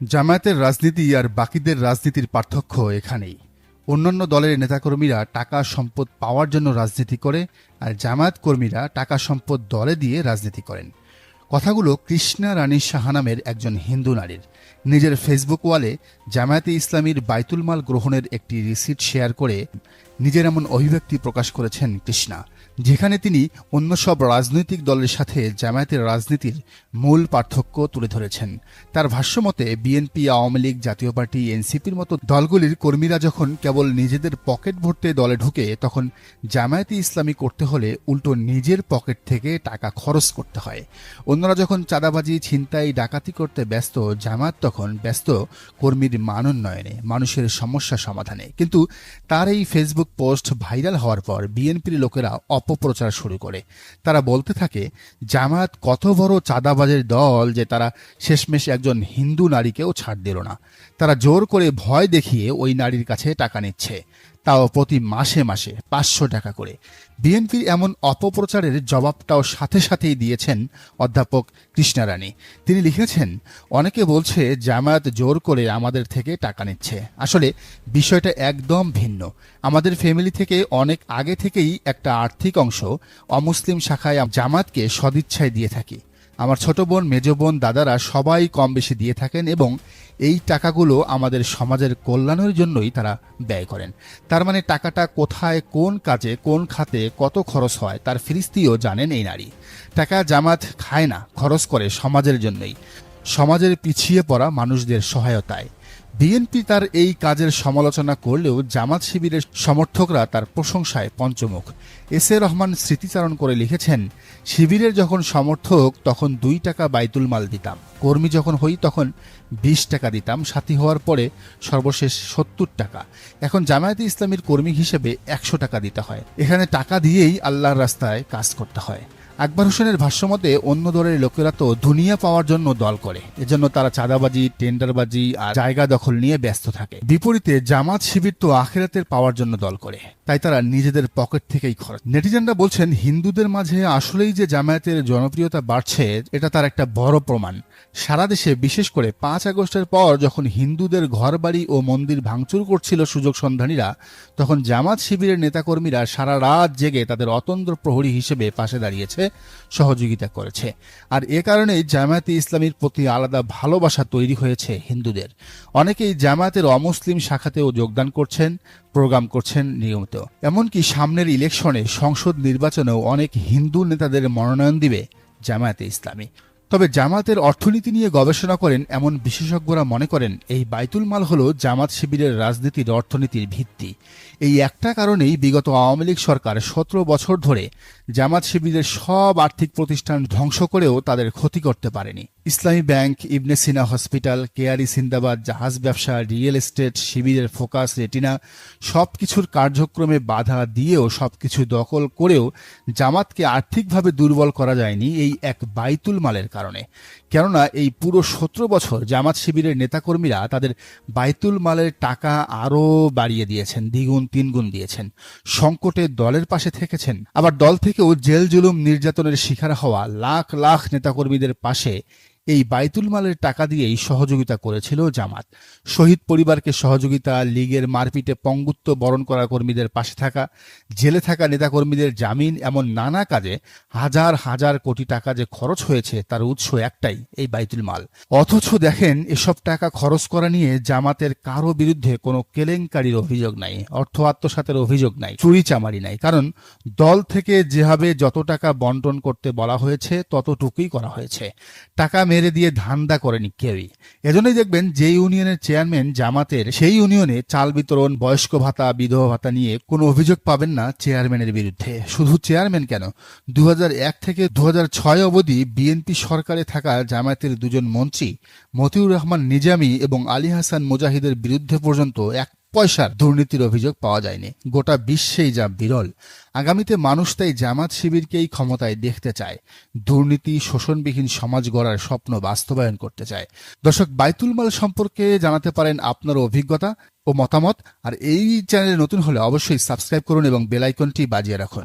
জামায়াতের রাজনীতি আর বাকিদের রাজনীতির পার্থক্য এখানেই। অন্যান্য দলের নেতাকর্মীরা টাকা সম্পদ পাওয়ার জন্য রাজনীতি করে আর জামায়াত কর্মীরা টাকা সম্পদ দলে দিয়ে রাজনীতি করেন। কথাগুলো কৃষ্ণা রানী শাহানামের একজন হিন্দু নারীর। নিজের ফেসবুক ওয়ালে জামায়াতে ইসলামীর বাইতুল মাল গ্রহণের একটি রিসিট শেয়ার করে নিজের এমন অভিব্যক্তি প্রকাশ করেছেন কৃষ্ণা, যেখানে তিনি অন্য সব রাজনৈতিক দলের সাথে জামায়াতের রাজনীতির মূল পার্থক্য তুলে ধরেছেন। তার ভাষ্যমতে বিএনপি, আওয়ামী লীগ, জাতীয় পার্টি, এনসিপির মতো দলগুলির কর্মীরা যখন কেবল নিজেদের পকেট ভরতে দলে ঢুকে, তখন জামায়াতি ইসলামী করতে হলে উল্টো নিজের পকেট থেকে টাকা খরচ করতে হয়। অন্যরা যখন চাঁদাবাজি, ছিনতাই, ডাকাতি করতে ব্যস্ত, জামায়াত তখন ব্যস্ত কর্মীর মানোন্নয়নে মানুষের সমস্যা সমাধানে। কিন্তু তার এই ফেসবুক পোস্ট ভাইরাল হওয়ার পর বিএনপির লোকেরা অপপ্রচার শুরু করে। তারা বলতে থাকে, জামায়াত কত বড় চাঁদাবাজের দল যে তারা শেষমেশ একজন হিন্দু নারীকেও ছাড় দিল না। তারা জোর করে ভয় দেখিয়ে ওই নারীর কাছে টাকা নিচ্ছে। তাও প্রতি মাসে মাসে পাঁচশো টাকা করে। বিএনপির এমন অপপ্রচারের জবাবটাও সাথে সাথেই দিয়েছেন অধ্যাপক কৃষ্ণারানী তিনি লিখেছেন, অনেকে বলছে জামায়াত জোর করে আমাদের থেকে টাকা নিচ্ছে। আসলে বিষয়টা একদম ভিন্ন। আমাদের ফ্যামিলি থেকে অনেক আগে থেকেই একটা আর্থিক অংশ অমুসলিম শাখায় জামাতকে সদিচ্ছায় দিয়ে থাকি। আমার ছোট বোন, মেজ বোন, দাদারা সবাই কম বেশি দিয়ে থাকেন এবং এই টাকাগুলো আমাদের সমাজের কল্যাণের জন্যই তারা ব্যয় করেন। তার মানে টাকাটা কোথায়, কোন কাজে, কোন খাতে কত খরচ হয় তার ফিরিস্তিও জানেন এই নারী। টাকা জামাত খায় না, খরচ করে সমাজের জন্যই। সমাজের পিছিয়ে পড়া মানুষদের সহায়তায়। বিএনপি তার এই কাজের সমালোচনা করলেও জামাত শিবিরের সমর্থকরা তার প্রশংসায় পঞ্চমুখ। এস এ রহমান স্মৃতিচারণ করে লিখেছেন, শিবিরের যখন সমর্থক, তখন দুই টাকা বাইতুল মাল দিতাম। কর্মী যখন হই, তখন বিশ টাকা দিতাম। সাথী হওয়ার পরে সর্বশেষ সত্তর টাকা। এখন জামায়াতে ইসলামীর কর্মী হিসেবে একশো টাকা দিতে হয়। এখানে টাকা দিয়েই আল্লাহর রাস্তায় কাজ করতে হয়। আকবর হোসেনের ভাষ্যমতে, অন্য দলের লোকেরা তো দুনিয়া পাওয়ার জন্য দল করে। এজন্য তারা চাঁদাবাজি, টেন্ডারবাজি আর জায়গা দখল নিয়ে ব্যস্ত থাকে। বিপরীতে, জামাত শিবির তো আখেরাতের পাওয়ার জন্য দল করে। তাই তারা নিজেদের পকেট থেকেই খরচ। নেটিজেনরা বলছেন, হিন্দুদের মাঝে আসলেই যে জামায়াতের জনপ্রিয়তা বাড়ছে, এটা তার একটা বড় প্রমাণ। সারা দেশে, বিশেষ করে পাঁচ আগস্টের পর যখন হিন্দুদের ঘরবাড়ি ও মন্দির ভাঙচুর করছিল সুযোগ সন্ধানীরা, তখন জামাত শিবিরের নেতাকর্মীরা সারা রাত জেগে তাদের অতন্ত্র প্রহরী হিসেবে পাশে দাঁড়িয়েছে সহযোগিতা করেছে। আর এ কারণেই জামায়াতে ইসলামীর প্রতি আলাদা ভালোবাসা তৈরি হয়েছে হিন্দুদের। অনেকেই জামায়াতের অমুসলিম শাখাতেও যোগদান করছেন, প্রোগ্রাম করছেন নিয়মিত। এমনকি সামনের ইলেকশনে সংসদ নির্বাচনেও অনেক হিন্দু নেতাদের মনোনয়ন দিবে জামায়াতে ইসলামী। তবে জামাতের অর্থনীতি নিয়ে গবেষণা করেন এমন বিশেষজ্ঞরা মনে করেন, এই বাইতুল মাল হল জামাত শিবিরের রাজনীতির অর্থনীতির ভিত্তি। এই একটা কারণেই বিগত আওয়ামী লীগ সরকার সতেরো বছর ধরে জামাত শিবিরের সব আর্থিক প্রতিষ্ঠান ধ্বংস করেও তাদের ক্ষতি করতে পারেনি। Islami bank, Ibne Sina hospital Keari Sindbad, জাহাজ ব্যবসা, রিয়েল এস্টেট, শিবিরের ফোকাস, রেটিনা সব কিছুর কার্যক্রমে বাধা দিয়েও সবকিছু দখল করেও জামাতকে আর্থিকভাবে দুর্বল করা যায়নি এই এক বাইতুল মালের কারণে। কেননা এই পুরো সতেরো বছর জামাত শিবিরের নেতাকর্মীরা তাদের বাইতুল মালের টাকা আরও বাড়িয়ে দিয়েছেন, দ্বিগুণ, তিনগুণ দিয়েছেন। সংকটে দলের পাশে থেকেছেন। আবার দল থেকেও জেল জুলুম নির্যাতনের শিকার হওয়া লাখ লাখ নেতাকর্মীদের পাশে এই বাইতুল মালের টাকা দিয়েই সহযোগিতা করেছিল জামাত। শহীদ পরিবারকে সহযোগিতা, লীগের মারপিটে পঙ্গুত্ব বরণ করা কর্মীদের পাশে থাকা, জেলে থাকা নেতাকর্মীদের জামিন এমন নানা কাজে হাজার হাজার কোটি টাকা যে খরচ হয়েছে তার উৎস একটাই, এই বাইতুল মাল। অথচ দেখেন, এসব টাকা খরচ করা নিয়ে জামাতের কারও বিরুদ্ধে কোনো কেলেঙ্কারির অভিযোগ নাই, অর্থ আত্মসাতের অভিযোগ নাই, চুরি চামারি নাই। কারণ দল থেকে যেভাবে যত টাকা বন্টন করতে বলা হয়েছে, ততটুকুই করা হয়েছে। টাকা মেরে দিয়ে ধান্দা করেনি কেউই। এজন্যই দেখবেন যে ইউনিয়নের চেয়ারম্যান জামাতের, সেই ইউনিয়নে চাল বিতরণ, বয়স্ক ভাতা, বিধবা ভাতা নিয়ে কোনো অভিযোগ পাবেন না চেয়ারম্যানের বিরুদ্ধে। শুধু চেয়ারম্যান কেন? দু হাজার এক থেকে দু হাজার ছয় অবধি বিএনপি সরকারে থাকা জামায়াতের দুজন মন্ত্রী, মতিউর রহমান নিজামী এবং আলী হাসান মুজাহিদের বিরুদ্ধে পর্যন্ত এক পয়সার দুর্নীতির অভিযোগ পাওয়া যায়নি। গোটা বিশ্বেই যা বিরল। আগামীতে মানুষ তাই জামাত শিবিরকেই ক্ষমতায় দেখতে চায়। দুর্নীতি, শোষণবিহীন সমাজ গড়ার স্বপ্ন বাস্তবায়ন করতে চায়। দর্শক, বাইতুল মাল সম্পর্কে জানাতে পারেন আপনার অভিজ্ঞতা ও মতামত। আর এই চ্যানেলে নতুন হলে অবশ্যই সাবস্ক্রাইব করুন এবং বেলাইকনটি বাজিয়ে রাখুন।